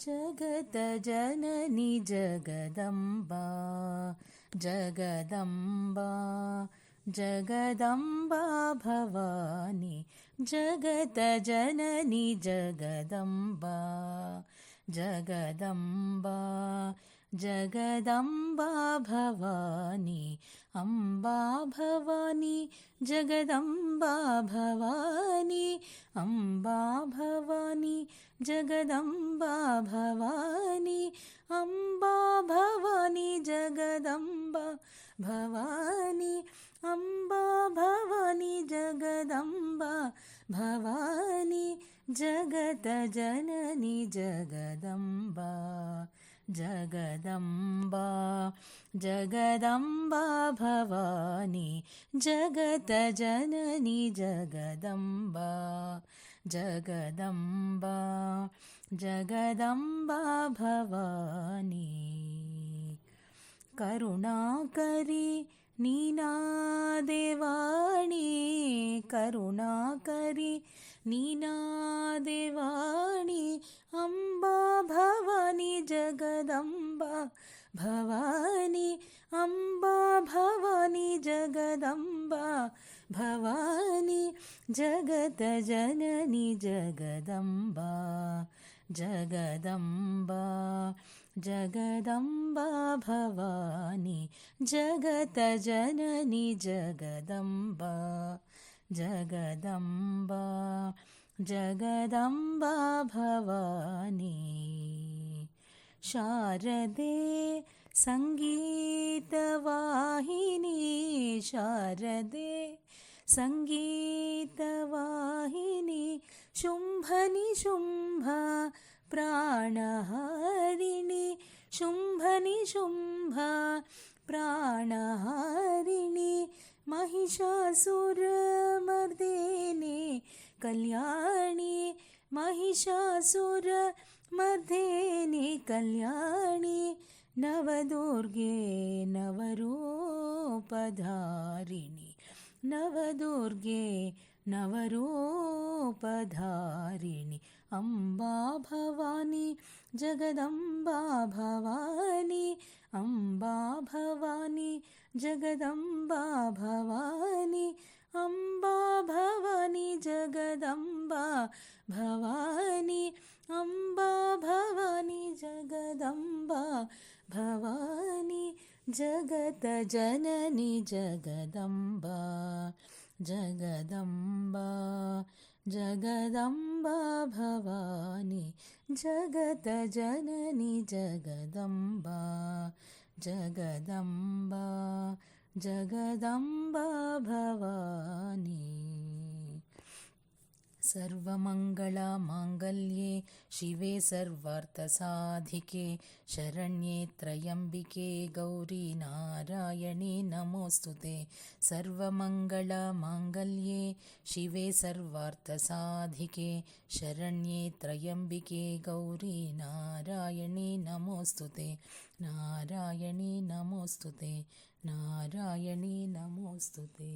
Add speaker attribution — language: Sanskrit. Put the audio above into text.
Speaker 1: जगदजननि जगदम्बा जगदम्बा जगदम्बा भवानि जगदजननि जगदम्बा जगदम्बा जगदम्बा भवानि, अम्बा भवानि, जगदम्बा भवानि, अम्बा भवानि, जगदम्बा भवानि, अम्बा भवानि, जगदम्बा भवानि, अम्बा भवानि, जगदम्बा भवानि जगदजननि जगदम्बा। जगदम्बा जगदम्बा भवानि जगतजननि जगदम्बा जगदम्बा जगदम्बा भवानि। करुणाकरि नीनादेवाणि करुणाकरि नीनादेवाणि जगदम्बा भवानि अम्बा भवानि जगदम्बा भवानि जगतजननि जगदम्बा जगदम्बा जगदम्बा भवानि जगतजननि जगदम्बा जगदम्बा जगदम्बा भवानि शारदे सङ्गीतवाहिनी शारदे सङ्गीतवाहिनी शुम्भनि शुम्भ प्राणहारिणि शुम्भनि शुम्भ प्राणहारिणि महिषासुरमर्दिनि कल्याणि महिषासुरमर्दिनि कल्याणि नवदुर्गे नवरूपधारिणि। नवदुर्गे नवरूपधारिणि। अम्बा भवानि जगदम्बा भवानि। अम्बा भवानि जगदम्बा भवानि। अम्बा भवानि जगदम्बा भवानि भवानि जगतजननि जगदम्बा जगदम्बा जगदम्बा भवानि जगतजननि जगदम्बा जगदम्बा जगदम्बा भवानि। सर्वमङ्गलमाङ्गल्ये शिवे सर्वार्थसाधिके शरण्ये त्र्यम्बिके गौरी नारायणि नमोऽस्तु ते। सर्वमङ्गलमाङ्गल्ये शिवे सर्वार्थसाधिके शरण्ये त्र्यम्बिके गौरी नारायणि नमोऽस्तु ते। नारायणि नमोऽस्तु ते। नारायणि नमोऽस्तु ते